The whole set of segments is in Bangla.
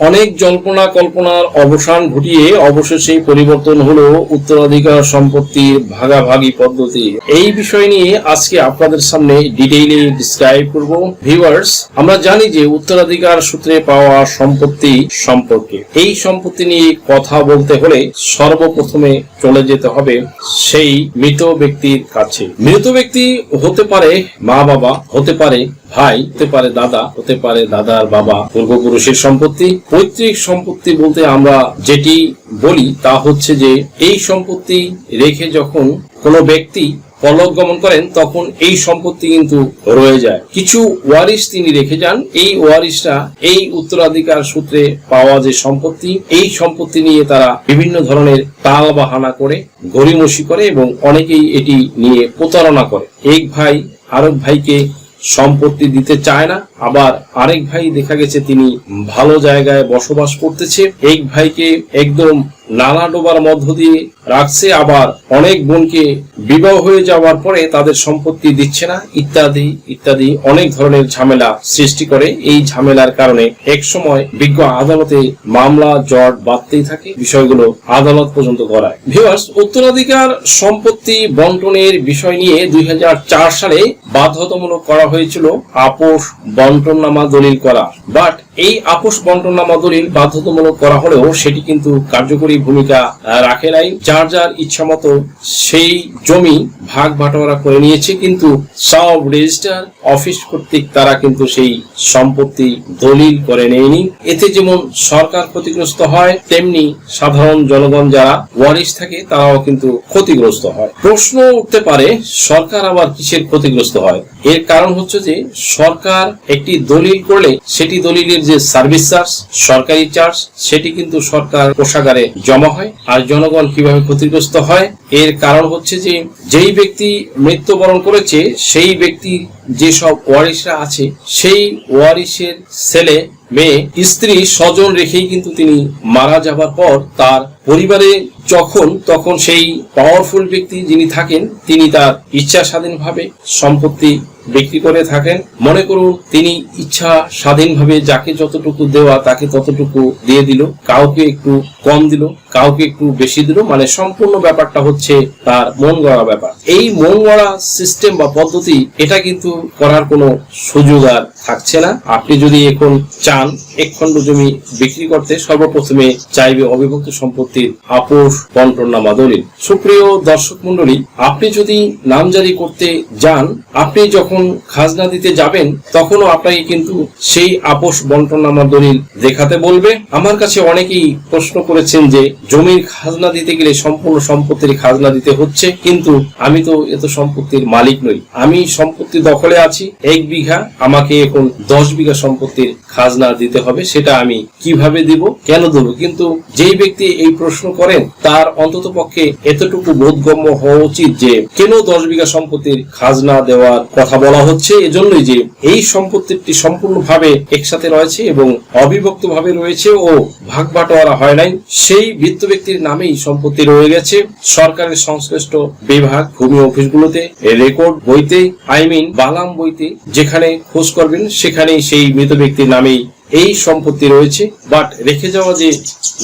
অনেক জল্পনা কল্পনার অবসান ঘটিয়ে অবশেষে পরিবর্তন হলো উত্তরাধিকার সম্পত্তির ভাগাভাগি পদ্ধতি। এই বিষয় নিয়ে আজকে আপনাদের সামনে ডিটেইলে ডিসক্রাইব করব। ভিউয়ার্স আমরা জানি যে উত্তরাধিকার সূত্রে পাওয়া সম্পত্তি সম্পর্কে। এই সম্পত্তি নিয়ে কথা বলতে হলে সর্বপ্রথমে চলে যেতে হবে সেই মৃত ব্যক্তির কাছে। মৃত ব্যক্তি হতে পারে মা বাবা হতে পারে ভাই, হতে পারে দাদা, হতে পারে দাদার বাবা, পূর্বপুরুষের সম্পত্তি। পৈতৃক সম্পত্তি বলতে আমরা যেটি বলি তা হচ্ছে যে, এই সম্পত্তি রেখে যখন কোনো ব্যক্তি পলক গমন করেন, তখন এই সম্পত্তি কিন্তু রয়ে যায়। কিছু ওয়ারিশ তিনি রেখে যান। এই ওয়ারিশরা এই উত্তরাধিকার সূত্রে পাওয়া যে সম্পত্তি, এই সম্পত্তি নিয়ে তারা বিভিন্ন ধরনের তাল বাহানা করে, গড়িমসি করে এবং অনেকেই এটি নিয়ে প্রতারণা করে। এক ভাই আরেক ভাইকে সম্পত্তি দিতে চায় না আবার আরেক ভাই দেখা গেছে তিনি ভালো জায়গায় বসবাস করতেছে। এক ভাইকে একদম নালা ডোবার মধ্য দিয়ে রাখছে, আবার অনেক বোনকে বিবাহ হয়ে যাওয়ার পরে তাদের সম্পত্তি দিচ্ছে না, ইত্যাদি ইত্যাদি অনেক ধরনের ঝামেলা সৃষ্টি করে। এই ঝামেলার কারণে এক সময় বিজ্ঞ আদালতে মামলা, জট বাঁধতেই থাকে, বিষয়গুলো আদালত পর্যন্ত গড়ায়। ভিউয়ার্স উত্তরাধিকার সম্পত্তি বন্টনের বিষয় নিয়ে দুই হাজার চার সালে বাধ্যতামূলক করা হয়েছিল। আপোষ বন্টননামা দলিল করা। বাট এই আপোষ বন্টননামা দলিল বাধ্যতামূলক করা হলেও সেটি কিন্তু কার্যকরী ভূমিকা রাখে নাই। যার যার ইচ্ছা মতো সেই জমি ভাগ বাটোয়ারা করে নিয়েছে, কিন্তু সব রেজিস্টার অফিস কর্তৃক তারা কিন্তু সেই সম্পত্তি দলিল করে নেয়নি। এতে যেমন সরকার ক্ষতিগ্রস্ত হয়, তেমনি সাধারণ জনগণ যারা ওয়ারিশ থাকে, তারাও কিন্তু ক্ষতিগ্রস্ত হয়। প্রশ্ন উঠতে পারে, সরকার আবার কিসের ক্ষতিগ্রস্ত হয়? এর কারণ হচ্ছে যে সরকার একটি দলিল করলে, সেটি দলিলের যে সার্ভিস চার্জ, সরকারি চার্জ, সেটি কিন্তু সরকার কোষাগারে জমা হয়। আর জনগণ কীভাবে ক্ষতিগ্রস্ত হয়, এর কারণ হচ্ছে যে, যেই ব্যক্তি মৃত্যুবরণ করেছে, সেই ব্যক্তির যেসব ওয়ারিশরা আছে, সেই ওয়ারিশের ছেলে, মেয়ে, স্ত্রী, স্বজন রেখেই কিন্তু তিনি মারা যাবার পর তার পরিবারে যখন, তখন সেই পাওয়ারফুল ব্যক্তি যিনি থাকেন, তিনি তার ইচ্ছা স্বাধীনভাবে সম্পত্তি বিক্রি করে থাকেন। মনে করুন, তিনি ইচ্ছা স্বাধীনভাবে যাকে যতটুকু দেওয়া, তাকে ততটুকু দিয়ে দিল, কাউকে একটু কম দিল, কাউকে একটু বেশি দিল মানে সম্পূর্ণ ব্যাপারটা হচ্ছে তার মন গড়া ব্যাপার। এই মন গড়া সিস্টেম বা পদ্ধতি, এটা কিন্তু করার কোনো সুযোগ আর থাকছে না। আপনি যদি এখন চান এক খণ্ড জমি বিক্রি করতে, সর্বপ্রথমে চাইবে অবিভক্ত সম্পত্তির আপোষ বন্টনামা দলিল। সুপ্রিয় দর্শক মন্ডলী আপনি যদি নামজারি করতে যান, আপনি যখন খাজনা দিতে যাবেন, তখনও আপনাকে কিন্তু সেই আপোষ বন্টনামা দলিল দেখাতে বলবে। আমার কাছে অনেকেই প্রশ্ন করেছেন যে, জমির খাজনা দিতে গেলে সম্পূর্ণ সম্পত্তির খাজনা দিতে হচ্ছে, কিন্তু আমি তো এত সম্পত্তির মালিক নই। আমি সম্পত্তি দখলে আছি, এক বিঘা আমাকে এখন দশ বিঘা সম্পত্তির খাজনা দিতে হবে, সেটা আমি কীভাবে দিব, কেন দেবো? কিন্তু যেই ব্যক্তি এই প্রশ্ন করেন, তার অন্তত পক্ষে এতটুকু বোধগম্য হওয়া উচিত যে, কেন দশ বিঘা সম্পত্তির খাজনা দেওয়ার কথা বলা হচ্ছে? এজন্যই যে, এই সম্পত্তিটি সম্পূর্ণভাবে একসাথে রয়েছে এবং অবিভক্ত ভাবে রয়েছে ও ভাগ বাটোয়ারা হয় নাই। সেই বৃত্ত ব্যক্তির নামেই সম্পত্তি রয়ে গেছে। সরকারের সংশ্লিষ্ট বিভাগ, ভূমি অফিসগুলোতে রেকর্ড বইতে, আই মিন বালাম বইতে, যেখানে খোঁজ করবেন সেখানেই সেই মৃত ব্যক্তির নামেই এই সম্পত্তি রয়েছে। বাট রেখে যাওয়া যে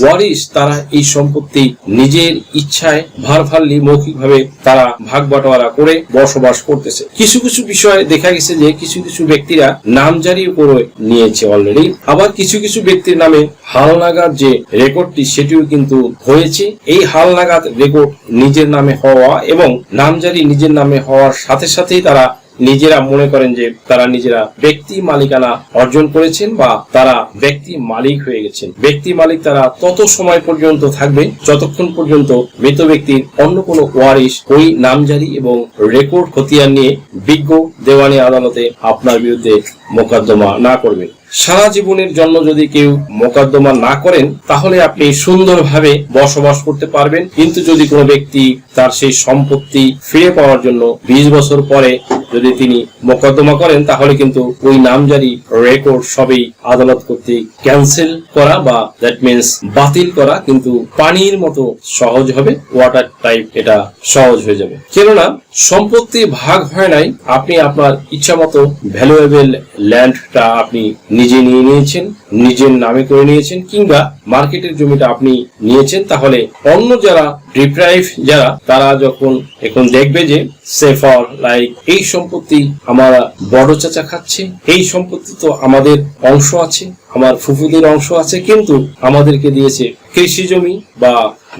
ওয়ারিস তারা এই সম্পত্তি নিজের ইচ্ছায় ভারফাল্লি মৌখিকভাবে তারা ভাগ বাটোয়ারা করে বসবাস করতেছে। কিছু কিছু বিষয়ে দেখা গেছে যে কিছু কিছু ব্যক্তিরা নামজারি করে নিয়েছে অলরেডি আবার কিছু কিছু ব্যক্তির নামে হালনাগাদ যে রেকর্ডটি, সেটিও কিন্তু হয়েছে। এই হালনাগাদ রেকর্ড নিজের নামে হওয়া এবং নামজারি নিজের নামে হওয়ার সাথে সাথেই তারা নিজেরা মনে করেন যে তারা নিজেরা ব্যক্তি মালিকানা অর্জন করেছেন বা তারা ব্যক্তি মালিক হয়ে গেছেন। ব্যক্তি মালিক তারা তত সময় পর্যন্ত থাকবে যতক্ষণ পর্যন্ত মৃত ব্যক্তির অন্য কোনো ওয়ারিশ, ওই নামজারি এবং রেকর্ড খতিয়ান নিয়ে বিজ্ঞ দেওয়ানি আদালতে আপনার বিরুদ্ধে মোকদ্দমা না করবে সারা জীবনের জন্য যদি কেউ মোকদ্দমা না করেন, তাহলে আপনি সুন্দরভাবে বসবাস করতে পারবেন। কিন্তু যদি কোনো ব্যক্তি তার সেই সম্পত্তি ফিরে পাওয়ার জন্য বিশ বছর পরে যদি তিনি মোকদ্দমা করেন, তাহলে কিন্তু ওই নামজারি রেকর্ড সবই আদালত কর্তৃক ক্যান্সেল করা বা দ্যাট মিনস বাতিল করা কিন্তু পানির মতো সহজ হবে ওয়াটার টাইপ এটা সহজ হয়ে যাবে। কেননা সম্পত্তি ভাগ হয় নাই, আপনি আপনার ইচ্ছা মতো ভ্যালুয়েবল ল্যান্ডটা আপনি নিজে নিয়ে নিয়েছেন, নিজের নামে করে নিয়েছেন, কিংবা মার্কেটের জমিটা আপনি নিয়েছেন, তাহলে অন্য যারা ডিপ্রাইভ যারা, তারা যখন এখন দেখবে যে সেফর লাইক এই সম্পত্তি আমার বড় চাচা খাচ্ছে, এই সম্পত্তি তো আমাদের অংশ আছে, আমার ফুফুদের অংশ আছে, কিন্তু আমাদেরকে দিয়েছে কৃষি জমি বা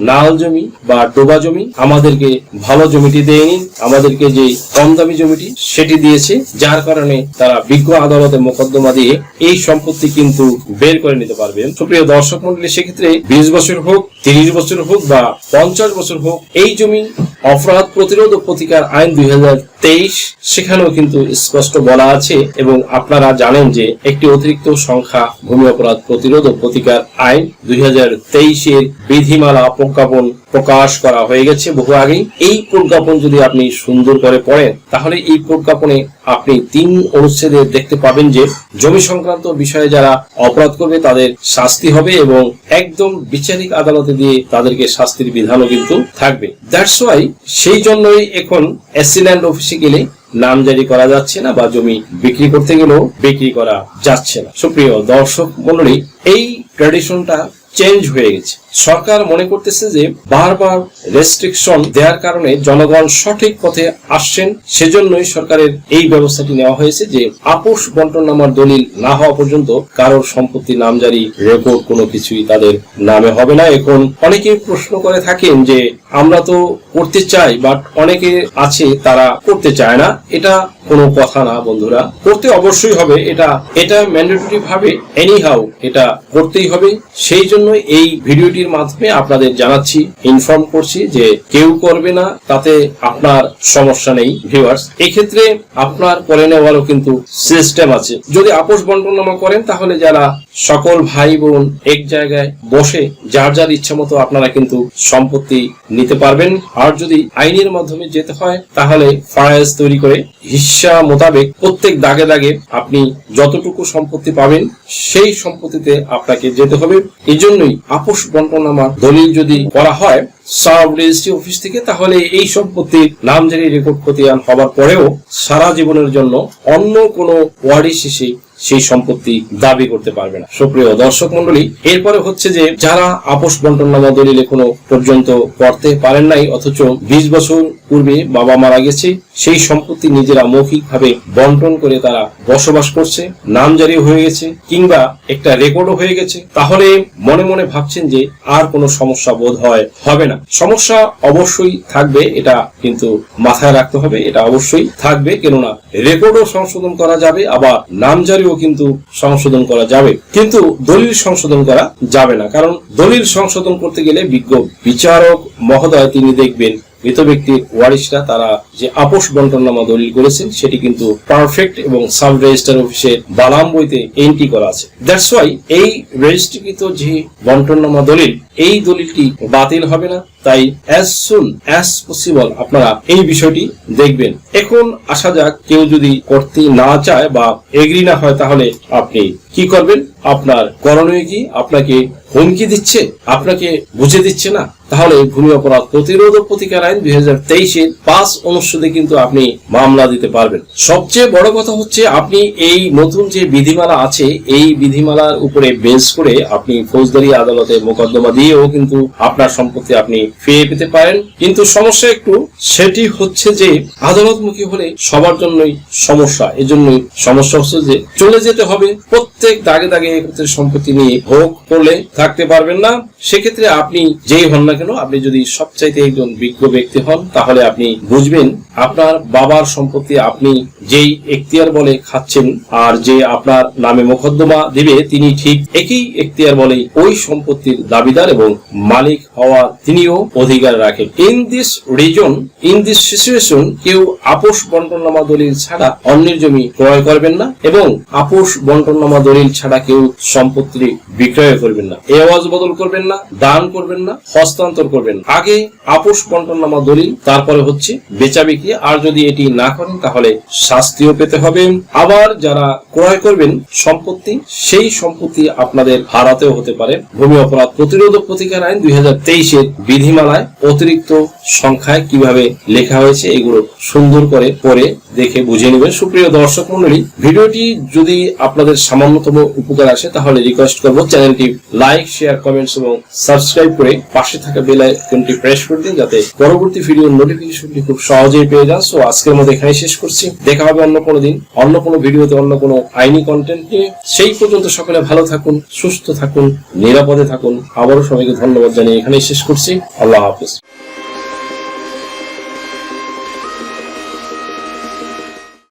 নাল জমি বা ডোবা জমি, আমাদেরকে ভালো জমিটি দেয়নি আমাদেরকে যে কম দামি জমিটি, সেটি দিয়েছে, যার কারণে তারা বিজ্ঞ আদালতে মোকদ্দমা দিয়ে এই সম্পত্তি কিন্তু বের করে নিতে পারবেন। সুপ্রিয় দর্শক মন্ডলী, সেক্ষেত্রে বিশ বছর হোক, তিরিশ বছর হোক বা পঞ্চাশ বছর হোক, এই জমি অপরাধ প্রতিরোধ ও প্রতিকার আইন দুই হাজার তেইশ, সেখানেও কিন্তু স্পষ্ট বলা আছে এবং আপনারা জানেন যে একটি অতিরিক্ত সংখ্যা ভূমি অপরাধ প্রতিরোধ ও প্রতিকার আইন দুই তেইশের বিধিমালা প্রজ্ঞাপন প্রকাশ করা হয়ে গেছে বহু আগেই। এই প্রজ্ঞাপন যদি আপনি সুন্দর করে পড়েন, তাহলে এই প্রজ্ঞাপনে আপনি তিন অনুচ্ছেদে দেখতে পাবেন যে, জমি সংক্রান্ত বিষয়ে যারা অপরাধ করবে, তাদের শাস্তি হবে এবং একদম বিচারিক আদালতে দিয়ে তাদেরকে শাস্তির বিধানও কিন্তু থাকবে। দ্যাটস ওয়াই সেই জন্যই এখন অ্যাসিল্যান্ড অফিসে গেলে নাম জারি করা যাচ্ছে না বা জমি বিক্রি করতে গেলেও বিক্রি করা যাচ্ছে না। সুপ্রিয় দর্শক মন্ডলী এই ট্র্যাডিশনটা চেঞ্জ হয়ে গেছে। সরকার মনে করতেছে যে বারবার রেস্ট্রিকশন দেওয়ার কারণে জনগণ সঠিক পথে আসছেন, সেজন্যই সরকারের এই ব্যবস্থাটি নেওয়া হয়েছে যে আপোষ বন্টন নামার দলিল না হওয়া পর্যন্ত কারোর সম্পত্তি নামজারি রেকর্ড কোনো কিছুই তাদের নামে হবে না। এখন অনেকে প্রশ্ন করে থাকেন যে আমরা তো করতে চাই বাট অনেকে আছে তারা করতে চায় না। এটা কোনো কথা না বন্ধুরা। করতে অবশ্যই হবে। এটা এটা ম্যান্ডেটরি ভাবে এনি হাউ এটা করতেই হবে। সেই জন্য এই ভিডিওটির মাধ্যমে আপনাদের জানাচ্ছি ইনফর্ম করছি যে কেউ করবে না, তাতে আপনার সমস্যা নেই ভিউয়ার্স এক্ষেত্রে আপনার করে নেওয়ারও কিন্তু সিস্টেম আছে। যদি আপোষ বন্টনামা করেন, তাহলে যারা সকল ভাই বোন এক জায়গায় বসে যার যার ইচ্ছা মতো আপনারা কিন্তু সম্পত্তি নিতে পারবেন। আর যদি আইনের মাধ্যমে যেতে হয়, তাহলে ফায়াজ তৈরি করে হিসা মোতাবেক প্রত্যেক দাগে দাগে আপনি যতটুকু সম্পত্তি পাবেন, সেই সম্পত্তিতে আপনাকে যেতে হবে। এই জন্যই আপোষ বন্টনামা দলিল যদি করা হয়, সাব রেজিস্ট্রি অফিস থেকে, তাহলে এই সম্পত্তির নাম নামজারি রেকর্ড খতিয়ান হবার পরেও সারা জীবনের জন্য অন্য কোনো ওয়ারিশ শেষে সেই সম্পত্তি দাবি করতে পারবে না। সুপ্রিয় দর্শক মন্ডলী এরপরে হচ্ছে যে যারা আপোষ বন্টননামা দলিল এখনও পর্যন্ত করতে পারেন নাই, অথচ বিশ বছর পূর্বে বাবা মারা গেছে, সেই সম্পত্তি নিজেরা মৌখিকভাবে বন্টন করে তারা বসবাস করছে নামজারি হয়ে গেছে, কিংবা একটা রেকর্ডও হয়ে গেছে। তাহলে মনে মনে ভাবছেন যে আর কোনো সমস্যা বোধ হয়, হবে না। সমস্যা অবশ্যই থাকবে, এটা কিন্তু মাথায় রাখতে হবে, এটা অবশ্যই থাকবে, কেননা রেকর্ডও সংশোধন করা যাবে, আবার নামজারিও কিন্তু সংশোধন করা যাবে। কিন্তু দলিল সংশোধন করা যাবে না। কারণ দলিল সংশোধন করতে গেলে বিজ্ঞ বিচারক মহোদয় তিনি দেখবেন মৃত ব্যক্তির ওয়ারিশরা, তারা যে আপোষ বন্টননামা দলিল করেছেন, সেটি কিন্তু পারফেক্ট এবং সাব রেজিস্টার অফিসের বালাম বইতে এন্ট্রি করা আছে। দ্যাটস ওয়াই এই রেজিস্ট্রিকৃত যে বন্টননামা দলিল, এই দলিলটি বাতিল হবে না। তাই অ্যাজ সুন অ্যাজ পসিবল আপনারা এই বিষয়টি দেখবেন। এখন আসা যাক, কেউ যদি করতে না চায় বা এগ্রি না হয়, তাহলে আপনি কি করবেন? আপনার করণীয় কি? আপনাকে হুমকি দিচ্ছে? আপনাকে বুঝে দিচ্ছে না? তাহলে ভূমি অপরাধ প্রতিরোধ প্রতিকার আইন দুই হাজার তেইশের পাঁচ অনুচ্ছেদে কিন্তু আপনি মামলা দিতে পারবেন। সবচেয়ে বড় কথা হচ্ছে আপনি এই নতুন যে বিধিমালা আছে, এই বিধিমালার উপরে বেস করে আপনি ফৌজদারি আদালতে মোকদ্দমা দিয়েও কিন্তু আপনার সম্পত্তি আপনি ফিরে পেতে পারেন। কিন্তু সমস্যা একটু, সেটি হচ্ছে যে আদালতমুখী হলে সবার জন্যই সমস্যা। এজন্যই সমস্যা হচ্ছে যে চলে যেতে হবে, প্রত্যেক দাগে দাগে সম্পত্তি নিয়ে ভোগ করলে থাকতে পারবেন না। সেক্ষেত্রে আপনি যেই হন কেন? আপনি যদি সবচাইতে একজন বিজ্ঞ ব্যক্তি হন তাহলে আপনি বুঝবেন আপনার বাবার সম্পত্তি আপনি যেই এখতিয়ার বলে খাচ্ছেন আর যে আপনার নামে মোকদ্দমা দিবে, তিনি ঠিক একই এখতিয়ার বলে ওই সম্পত্তির দাবিদার এবং মালিক হওয়ার তিনিও অধিকার রাখেন। In this reason in this situation কেউ আপোষ বন্টননামা দলিল ছাড়া অন্যের জমি ক্রয় করবেন না এবং আপোষ বন্টননামা দলিল ছাড়া কেউ সম্পত্তি বিক্রয় করবেন না। এওয়াজ বদল করবেন না, দান করবেন না, হস্তান্তর করবেন আগে আপোষ বন্টননামা দলিল, তারপরে হচ্ছে বেচা থেকে আর যদি এটি না করেন, তাহলে শাস্তিও পেতে হবে। আবার যারা ক্রয় করবেন সম্পত্তি, সেই সম্পত্তি আপনাদের হারাতেও হতে পারে। ভূমি অপরাধ প্রতিরোধক প্রতিকার আইন দুই হাজার তেইশের বিধিমালায় অতিরিক্ত সংখ্যায় কীভাবে লেখা হয়েছে, এগুলো সুন্দর করে পড়ে দেখে বুঝে নেবেন। সুপ্রিয় দর্শক মন্ডলী ভিডিওটি যদি আপনাদের সামান্যতম উপকার আসে, তাহলে রিকোয়েস্ট করব চ্যানেলটি লাইক শেয়ার কমেন্টস এবং সাবস্ক্রাইব করে পাশে থাকা বেল আইকনটি প্রেস করে দিন, যাতে পরবর্তী ভিডিওর নোটিফিকেশনটি খুব সহজেই পেয়ে যান। সো আজকের মধ্যে এখানে শেষ করছি। দেখা হবে অন্য কোনো দিন, অন্য কোনো ভিডিওতে, অন্য কোনো আইনি কন্টেন্ট নিয়ে। সেই পর্যন্ত সকলে ভালো থাকুন, সুস্থ থাকুন, নিরাপদে থাকুন। আবারও সবাইকে ধন্যবাদ জানিয়ে এখানেই শেষ করছি। আল্লাহ হাফিজ।